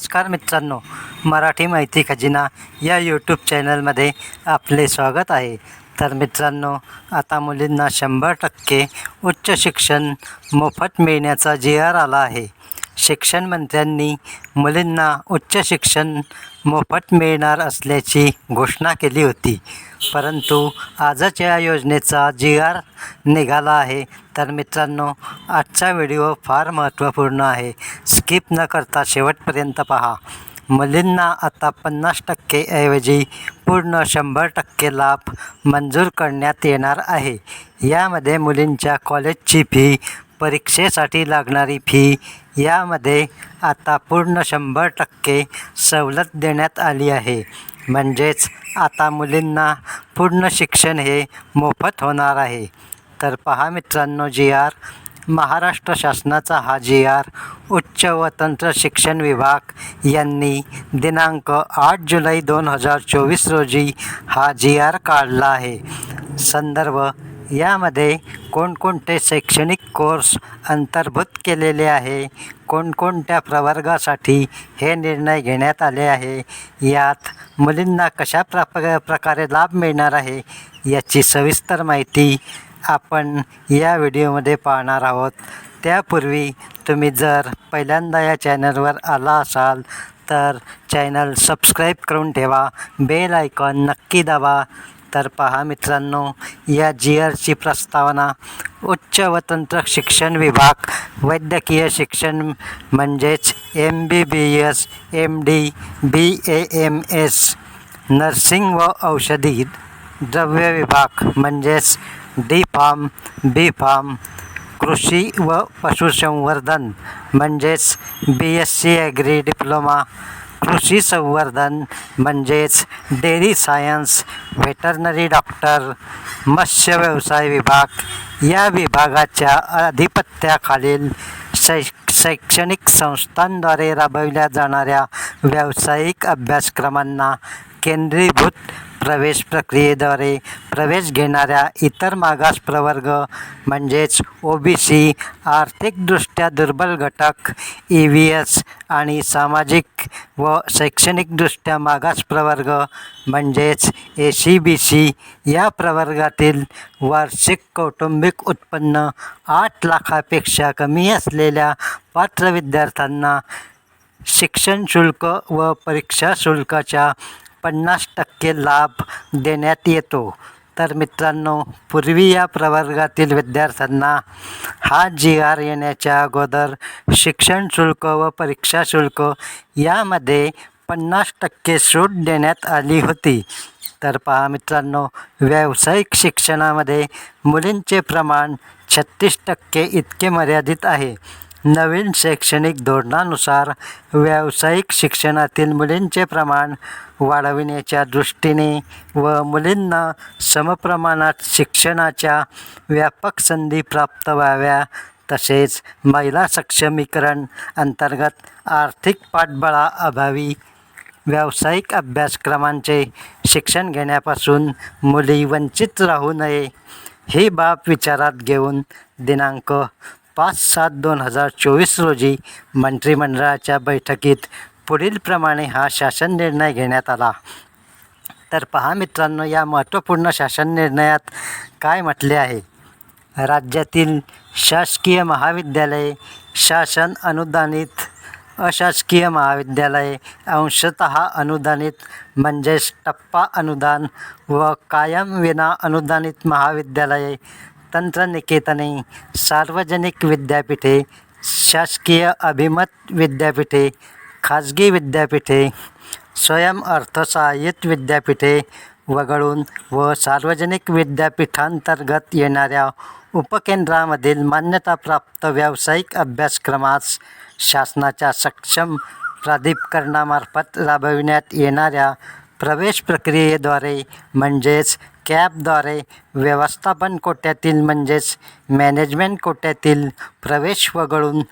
नमस्कार मित्रांनो मराठी माहिती खजिना या यूट्यूब चॅनलमध्ये आपले स्वागत आहे. तर मित्रांनो आता मुलींना शंभर टक्के उच्च शिक्षण मोफत मिळण्याचा जी आर आला आहे. शिक्षण मंत्र्यांनी मुलींना उच्च शिक्षण मोफत मिळणार असल्याची घोषणा केली होती. परंतु आजच या योजनेचा जी आर निघाला आहे. तर मित्रांनो आजचा व्हिडिओ फार महत्त्वपूर्ण आहे. स्किप न करता शेवटपर्यंत पहा. मुलींना आता पन्नास टक्के ऐवजी पूर्ण शंभर टक्के लाभ मंजूर करण्यात येणार आहे. यामध्ये मुलींच्या कॉलेजची फी परीक्षेसाठी लागणारी फी यामध्ये आता पूर्ण शंभर टक्के सवलत देण्यात आली आहे. म्हणजेच आता मुलींना पूर्ण शिक्षण हे मोफत होणार आहे. तर पहा मित्रांनो जी आर महाराष्ट्र शासनाचा हा जी आर उच्च व तंत्र शिक्षण विभाग यांनी दिनांक आठ जुलै दोन हजार चोवीस रोजी हा जी आर काढला आहे. संदर्भ यामध्ये कोणकोणते शैक्षणिक कोर्स अंतर्भूत केलेले आहे कोणकोणत्या प्रवर्गासाठी हे निर्णय घेण्यात आले आहे यात मुलींना कशा प्रप प्रकारे लाभ मिळणार आहे याची सविस्तर माहिती आपण या व्हिडिओमध्ये पाहणार आहोत. त्यापूर्वी तुम्ही जर पहिल्यांदा या चॅनलवर आला असाल तर चॅनल सबस्क्राईब करून ठेवा. बेल आयकॉन नक्की दाबा. तर पहा मित्रांनो या जी आरची प्रस्तावना उच्च व तंत्र शिक्षण विभाग वैद्यकीय शिक्षण म्हणजेच M B B S M D B A M S nursing व औषधी द्रव्य विभाग म्हणजेच डी फार्म बी फार्म कृषी व पशुसंवर्धन म्हणजेच B S C agri diploma कृषी संवर्धन म्हणजेच डेअरी सायन्स व्हेटरनरी डॉक्टर मत्स्य व्यवसाय विभाग. या विभागाच्या अधिपत्याखालील शै शैक्षणिक संस्थांद्वारे राबविल्या जाणाऱ्या व्यावसायिक अभ्यासक्रमांना केंद्रीभूत प्रवेश प्रक्रियेद्वारे प्रवेश घेणाऱ्या इतर मागास प्रवर्ग म्हणजेच ओ बी सी आर्थिकदृष्ट्या दुर्बल घटक ई व्ही एस आणि सामाजिक व शैक्षणिकदृष्ट्या मागास प्रवर्ग म्हणजेच ए सी बी सी या प्रवर्गातील वार्षिक कौटुंबिक उत्पन्न आठ लाखापेक्षा कमी असलेल्या पात्र विद्यार्थ्यांना शिक्षण शुल्क व परीक्षा शुल्काच्या पन्नास टक्के लाभ देण्यात येतो. तर मित्रांनो पूर्वी या प्रवर्गातील विद्यार्थ्यांना हा जी आर येण्याच्या अगोदर शिक्षण शुल्क व परीक्षा शुल्क यामध्ये पन्नास टक्के सूट देण्यात आली होती. तर पहा मित्रांनो व्यावसायिक शिक्षणामध्ये मुलींचे प्रमाण छत्तीस टक्के इतके मर्यादित आहे. नवीन शैक्षणिक धोरणानुसार व्यावसायिक शिक्षणातील मुलींचे प्रमाण वाढविण्याच्या दृष्टीने व मुलींना समप्रमाणात शिक्षणाच्या व्यापक संधी प्राप्त व्हाव्या तसेच महिला सक्षमीकरण अंतर्गत आर्थिक पाठबळाअभावी व्यावसायिक अभ्यासक्रमांचे शिक्षण घेण्यापासून मुली वंचित राहू नये ही बाब विचारात घेऊन दिनांक पाच सात दोन हजार चोवीस रोजी मंत्रिमंडळाच्या बैठकीत पुढीलप्रमाणे हा शासन निर्णय घेण्यात आला. तर पहा मित्रांनो या महत्त्वपूर्ण शासन निर्णयात काय म्हटले आहे? राज्यातील शासकीय महाविद्यालये शासन अनुदानित अशासकीय महाविद्यालये अंशतः अनुदानित म्हणजेच टप्पा अनुदान व कायम विना अनुदानित महाविद्यालये तंत्रनिकेतने सार्वजनिक विद्यापीठे शासकीय अभिमत विद्यापीठे खाजगी विद्यापीठे स्वयं अर्थसहाय्यित विद्यापीठे वगळून व सार्वजनिक विद्यापीठांतर्गत येणाऱ्या उपकेंद्रामधील मान्यताप्राप्त व्यावसायिक अभ्यासक्रमास शासनाच्या सक्षम प्राधिकरणामार्फत राबविण्यात येणाऱ्या प्रवेश प्रक्रियेद्वारे म्हणजेच कॅबद्वारे व्यवस्थापन कोट्यातील म्हणजेच मॅनेजमेंट कोट्यातील प्रवेश वगळून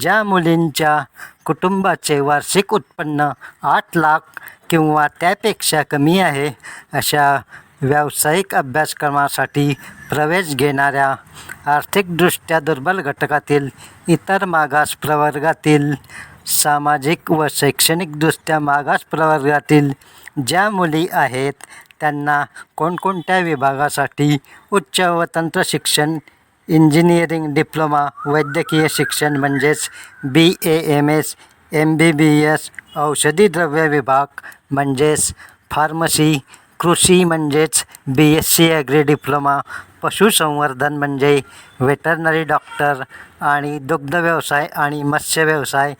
ज्या मुलींच्या कुटुंबाचे वार्षिक उत्पन्न आठ लाख किंवा त्यापेक्षा कमी आहे अशा व्यावसायिक अभ्यासक्रमासाठी प्रवेश घेणाऱ्या आर्थिकदृष्ट्या दुर्बल घटकातील इतर मागास प्रवर्गातील सामाजिक व शैक्षणिकदृष्ट्या मागास प्रवर्गातील ज्या मुली आहेत त्यांना कोणकोणत्या विभागासाठी उच्च व तंत्र शिक्षण इंजिनिअरिंग डिप्लोमा वैद्यकीय शिक्षण म्हणजेच B A M S M B B S औषधी द्रव्य विभाग म्हणजेच फार्मसी कृषी म्हणजेच B S C agri diploma पशुसंवर्धन म्हणजे व्हेटरनरी डॉक्टर आणि दुग्ध व्यवसाय आणि मत्स्य व्यवसाय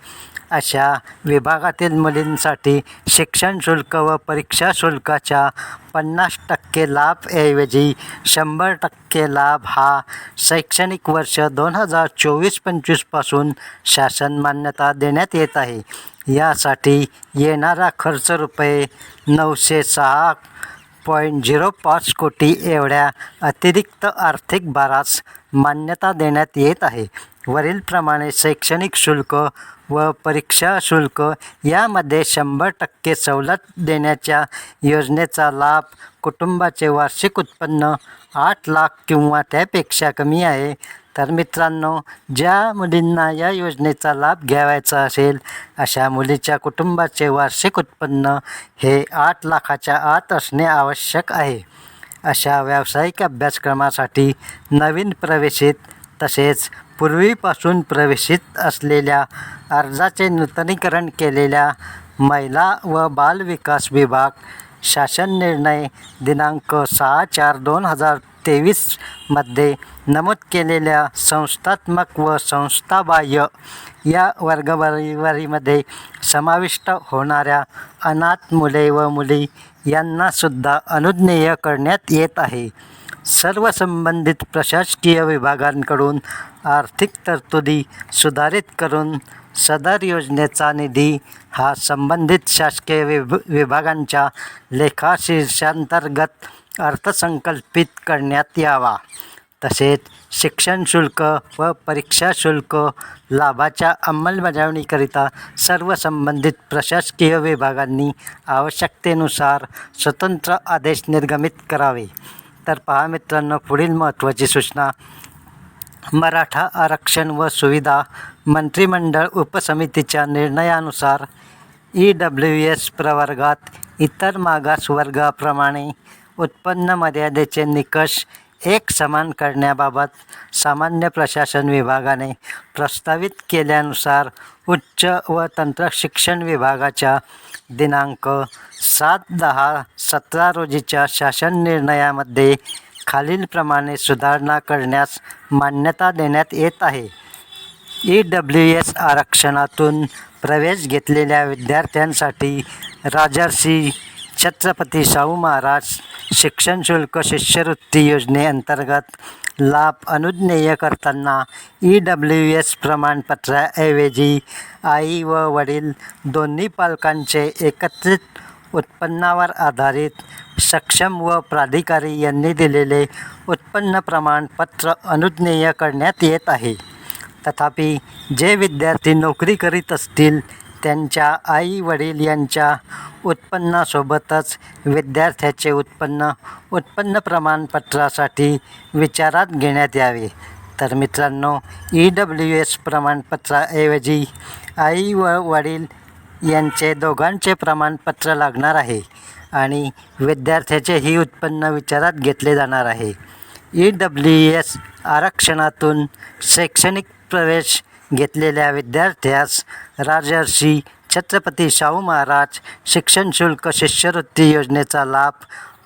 अशा विभागातील मुलींसाठी शिक्षण शुल्क व परीक्षा शुल्काच्या पन्नास टक्के लाभऐवजी शंभर टक्के लाभ हा शैक्षणिक वर्ष दोन हजार चोवीस पंचवीसपासून शासन मान्यता देण्यात येत आहे. यासाठी येणारा खर्च रुपये नऊशे सहा पॉईंट झिरो पाच कोटी एवढ्या अतिरिक्त आर्थिक भारास मान्यता देण्यात येत आहे. वरीलप्रमाणे शैक्षणिक शुल्क व परीक्षा शुल्क यामध्ये शंभर टक्के सवलत देण्याच्या योजनेचा लाभ कुटुंबाचे वार्षिक उत्पन्न आठ लाख किंवा त्यापेक्षा कमी आहे. तर मित्रांनो ज्या मुलींना या योजनेचा लाभ घ्यावायचा असेल अशा मुलीच्या कुटुंबाचे वार्षिक उत्पन्न हे आठ लाखाच्या आत असणे आवश्यक आहे. अशा व्यावसायिक अभ्यासक्रमासाठी नवीन प्रवेशित तसेच पूर्वीपासून प्रवेशित असलेल्या अर्जाचे नूतनीकरण केलेल्या महिला व बालविकास विभाग शासन निर्णय दिनांक सहा चार दोन हजार तेवीसमध्ये नमूद केलेल्या संस्थात्मक व संस्थाबाह्य या वर्गवारीमध्ये समाविष्ट होणाऱ्या अनाथ मुले व मुली यांनासुद्धा अनुज्ञेय करण्यात येत आहे. सर्व संबंधित प्रशासकीय विभागांकडून आर्थिक तरतुदी सुधारित करून सदर योजनेचा निधी हा संबंधित शासकीय विभ विभागांच्या लेखाशीर्षांतर्गत अर्थसंकल्पित करण्यात यावा. तसेच शिक्षण शुल्क व परीक्षा शुल्क लाभाच्या अंमलबजावणीकरिता सर्व संबंधित प्रशासकीय विभागांनी आवश्यकतेनुसार स्वतंत्र आदेश निर्गमित करावे. तर पहा मित्रांनो पुढील महत्त्वाची सूचना. मराठा आरक्षण व सुविधा मंत्रिमंडळ उपसमितीच्या निर्णयानुसार ई डब्ल्यू एस प्रवर्गात इतर मागास वर्गाप्रमाणे उत्पन्न मर्यादेचे निकष एक समान करण्याबाबत सामान्य प्रशासन विभागाने प्रस्तावित केल्यानुसार उच्च व तंत्रशिक्षण विभागाच्या दिनांक सात दहा सतरा रोजीच्या शासन निर्णयामध्ये खालीलप्रमाणे सुधारणा करण्यास मान्यता देण्यात येत आहे. ई डब्ल्यू एस आरक्षणातून प्रवेश घेतलेल्या विद्यार्थ्यांसाठी राजर्षी छत्रपती शाहू महाराज शिक्षण शुल्क शिष्यवृत्ती योजनेअंतर्गत लाभ अनुज्ञेय करताना ई डब्ल्यू एस प्रमाणपत्राऐवजी आई व वडील दोन्ही पालकांचे एकत्रित उत्पन्नावर आधारित सक्षम व प्राधिकारी यांनी दिलेले उत्पन्न प्रमाणपत्र अनुज्ञेय करण्यात येत आहे. तथापि जे विद्यार्थी नोकरी करीत असतील त्यांच्या आई वडील यांच्या उत्पन्नासोबतच विद्यार्थ्याचे उत्पन्न उत्पन्न प्रमाणपत्रासाठी विचारात घेण्यात यावे. तर मित्रांनो ई डब्ल्यू एस प्रमाणपत्राऐवजी आई व वडील यांचे दोघांचे प्रमाणपत्र लागणार आहे आणि विद्यार्थ्याचेही उत्पन्न विचारात घेतले जाणार आहे. ई डब्ल्यू एस आरक्षणातून शैक्षणिक प्रवेश घेतलेल्या विद्यार्थ्यास राजर्षी छत्रपती शाहू महाराज शिक्षण शुल्क शिष्यवृत्ती योजनेचा लाभ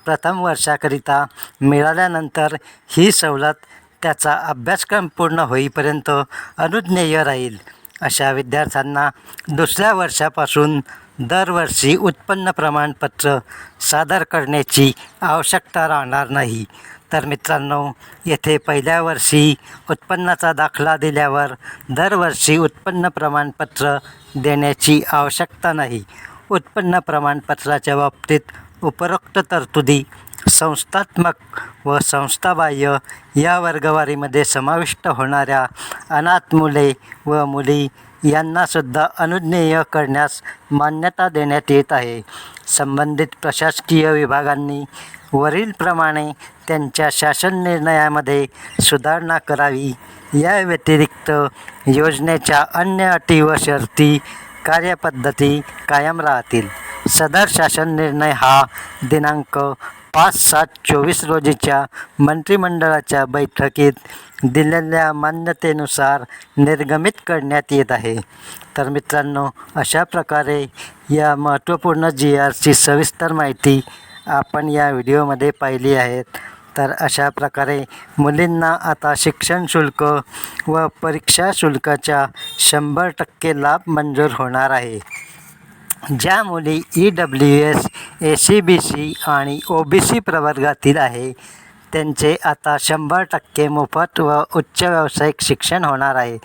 प्रथम वर्षाकरिता मिळाल्यानंतर ही सवलत त्याचा अभ्यासक्रम पूर्ण होईपर्यंत अनुज्ञेय राहील. अशा विद्यार्थ्यांना दुसऱ्या वर्षापासून दरवर्षी उत्पन्न प्रमाणपत्र सादर करण्याची आवश्यकता राहणार नाही. तर मित्रांनो येथे पहिल्या वर्षी उत्पन्नाचा दाखला दिल्यावर दरवर्षी उत्पन्न प्रमाणपत्र देण्याची आवश्यकता नाही. उत्पन्न प्रमाणपत्राच्या बाबतीत उपरोक्त तरतुदी संस्थात्मक व संस्थाबाह्य या वर्गवारीमध्ये समाविष्ट होणाऱ्या अनाथ मुले व मुली यांनासुद्धा अनुज्ञेय करण्यास मान्यता देण्यात येत आहे. संबंधित प्रशासकीय विभागांनी वरीलप्रमाणे त्यांच्या शासन निर्णयामध्ये सुधारणा करावी. या व्यतिरिक्त योजनेच्या अन्य अटी व शर्ती कार्यपद्धती कायम राहतील. सदर शासन निर्णय हा दिनांक पाच सात चोवीस रोजीच्या मंत्रिमंडळाच्या बैठकीत दिलेल्या मान्यतेनुसार निर्गमित करण्यात येत आहे. तर मित्रांनो अशा प्रकारे या महत्त्वपूर्ण जी आरची सविस्तर माहिती आपण या व्हिडिओमध्ये पाहिली आहेत. तर अशा प्रकारे मुलींना आता शिक्षण शुल्क व परीक्षा शुल्काच्या शंभर टक्के लाभ मंजूर होणार आहे. ज्या मुली E W S A C B C आणि ओ बी सी प्रवर्गातील आहे त्यांचे आता शंभर टक्के मोफत व उच्च व्यावसायिक शिक्षण होणार आहे.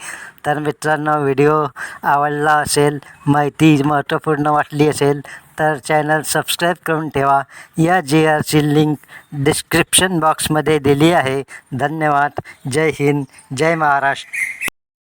तर मित्रांनो व्हिडिओ आवडला असेल माहिती महत्त्वपूर्ण वाटली असेल तर चॅनल सबस्क्राईब करून ठेवा. या जी आरची लिंक डिस्क्रिप्शन बॉक्समध्ये दिली आहे. धन्यवाद. जय हिंद. जय महाराष्ट्र.